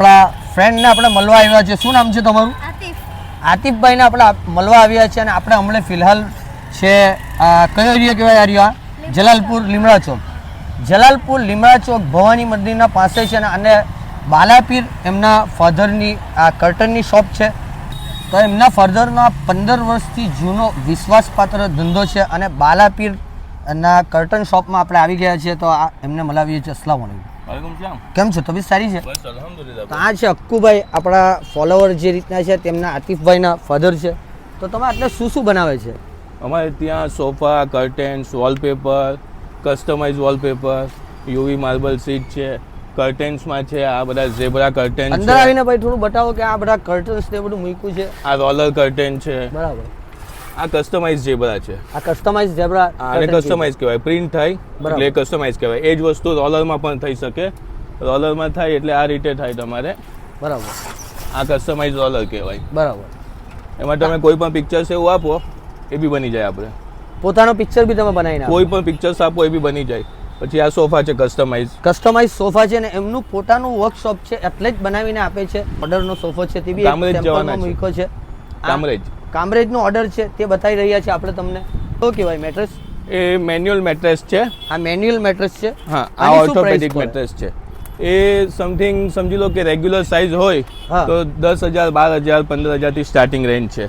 આપણા ફ્રેન્ડને આપણે મળવા આવ્યા છે શું નામ છે તમારું? આતિફ. આતિફભાઈને આપણે મળવા આવ્યા છે અને આપણે હમણાં ફિલહાલ છે આ કયો એરિયા કહેવાય એરિયા જલાલપુર લીમડા ચોક. જલાલપુર લીમડા ચોક ભવાની મંદિરના પાસે છે અને અને બાલાપીર એમના ફાધરની આ કર્ટનની શોપ છે. તો એમના ફાધરનો પંદર વર્ષથી જૂનો વિશ્વાસપાત્ર ધંધો છે અને બાલાપીર ના કર્ટન શોપમાં આપણે આવી ગયા છીએ. તો આ એમને મલાવીએ છીએ. અસલામ કેમ? છો? તબિયત સારી છે? તો આ છે અક્કુભાઈ આપણા ફોલોવર જે રીતના છે તેમના આતિફભાઈના ફાધર છે. તો તમે આટલે શું શું બનાવે છે? અમારે ત્યાં sofa curtains wallpaper customize wallpaper UV marble sheet છે કર્ટેન્સમાં છે આ બધા ઝેબ્રા કર્ટેન્સ અંદર આવીને ભાઈ થોડું બતાવો કે આ બધા કર્ટન્સ ને બધું મૂક્યું છે. આ રોલર કર્ટેન છે. બરાબર. આ કસ્ટમાઇઝ ઝેબ્રા છે. આ કસ્ટમાઇઝ ઝેબ્રા આને કસ્ટમાઇઝ કહેવાય. પ્રિન્ટ થાય એટલે કસ્ટમાઇઝ કહેવાય. એ જ વસ્તુ રોલરમાં પણ થઈ શકે. રોલરમાં થાય એટલે આ રીતે થાય તમારે. બરાબર. આ કસ્ટમાઇઝ રોલર કહેવાય. બરાબર. એમાં તમે કોઈ પણ પિક્ચર્સ એવું આપો એ બી બની જાય આપણે. પોતાનો પિક્ચર બી તમે બનાવીને કોઈ પણ પિક્ચર્સ આપો એ બી બની જાય. પછી આ સોફા છે કસ્ટમાઇઝ કસ્ટમાઇઝ સોફા છે ને એમનું પોતાનું વર્કશોપ છે એટલે જ બનાવીને આપે છે. ઓર્ડરનો સોફો છે તે બી સેમ્પલમાં. મૂક્યો છે. કામરેજ. કામરેજનો ઓર્ડર છે તે બતાવી રહ્યા છે આપણે તમને. તો કહેવાય મેટ્રેસ એ મેન્યુઅલ મેટ્રેસ છે. આ મેન્યુઅલ મેટ્રેસ છે? હા આ ઓર્થોપેડિક મેટ્રેસ છે. એ સમથિંગ સમજી લો કે રેગ્યુલર સાઇઝ હોય તો દસ હજાર બાર હજાર પંદર હજારથી સ્ટાર્ટિંગ રેન્જ છે.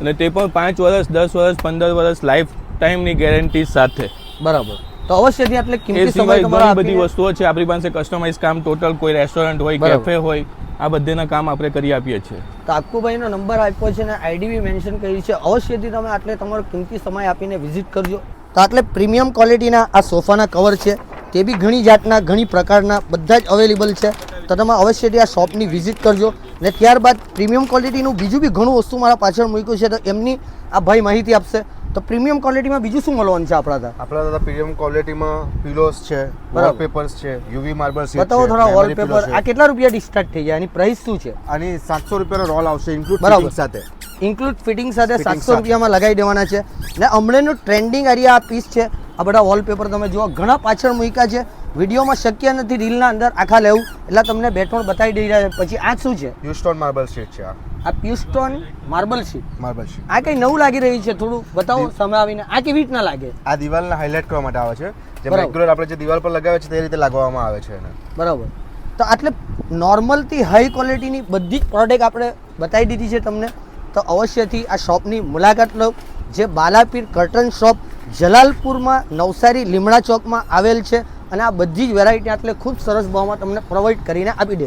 અને તે પણ પાંચ વર્ષ દસ વર્ષ પંદર વર્ષ લાઈફ ટાઈમની ગેરંટી સાથે. બરાબર. તો અવશ્ય એટલે કિંમતી સમય બધી વસ્તુઓ છે. આપણી પાસે કસ્ટમાઇઝ કામ ટોટલ કોઈ રેસ્ટોરન્ટ હોય કેફે હોય આ બધેના કામ આપણે કરી આપીએ છીએ. તો અક્કુભાઈનો નંબર આપ્યો છે ને આઈડી બી મેન્શન કરી છે. અવશ્યથી તમે આટલે તમારો કિંમતી સમય આપીને વિઝિટ કરજો. તો આટલે પ્રીમિયમ ક્વોલિટીના આ સોફાના કવર છે. તે બી ઘણી જાતના, ઘણી પ્રકારના, બધા જ અવેલેબલ છે. તો તમે અવશ્યથી આ શોપની વિઝિટ કરજો. ને ત્યારબાદ પ્રીમિયમ ક્વોલિટીનું બીજું બી ઘણું વસ્તુ મારા પાછળ મૂક્યું છે. તો એમની આ ભાઈ માહિતી આપશે. તો પ્રીમિયમ ક્વોલિટીમાં બીજું શું મળવાનું છે આપણા ત્યાં? આપણા દાદા પ્રીમિયમ ક્વોલિટીમાં પિલોસ છે. વોલપેપર્સ છે યુવી માર્બલ સીટ બતાવો થોડા વોલપેપર આ કેટલા રૂપિયા સ્ટાર્ટ થઈ જાય એની પ્રાઇસ શું છે? આની સાતસો રૂપિયાનો રોલ આવશે ઇન્ક્લુડ બરાબર. સાથે. ઇન્ક્લુડ ફિટિંગ સાથે સાતસો. રૂપિયામાં લગાવી દેવાના છે. ને હમણાંનું ટ્રેન્ડિંગ એરિયા આ પીસ છે. આ બધા વોલપેપર તમે જુઓ ઘણા પાછળ મૂક્યા છે. વિડીયોમાં શક્ય નથી રીલના અંદર આખા લેવું. એટલે તમને બે ત્રણ બતાવી દઈ રહ્યા છે. પછી આ શું છે? યુસ્ટોન માર્બલ શીટ છે આ. આ પ્યુસ્ટોન માર્બલ શીટ માર્બલ શીટ આ કઈ નવું લાગી રહ્યું છે? થોડું બતાવો સામે આવીને. આ કેવી રીતના લાગે? આ દિવાલને હાઇલાઇટ કરવા માટે આવે છે. બરાબર. રેગ્યુલર આપણે જે દિવાલ પર લગાવે છે તે રીતે લગાવવામાં આવે છે એને. બરાબર. તો આટલે નોર્મલથી હાઈ ક્વોલિટીની બધી જ પ્રોડક્ટ આપણે બતાવી દીધી છે તમને. તો અવશ્યથી આ શોપની મુલાકાત લો. જે બાલાપીર કર્ટન શોપ જલાલપુરમાં નવસારી લીમડા ચોકમાં આવેલ છે. અને આ બધી જ વેરાયટી આટલે ખૂબ સરસ ભાવમાં તમને પ્રોવાઈડ કરીને આપી દેશે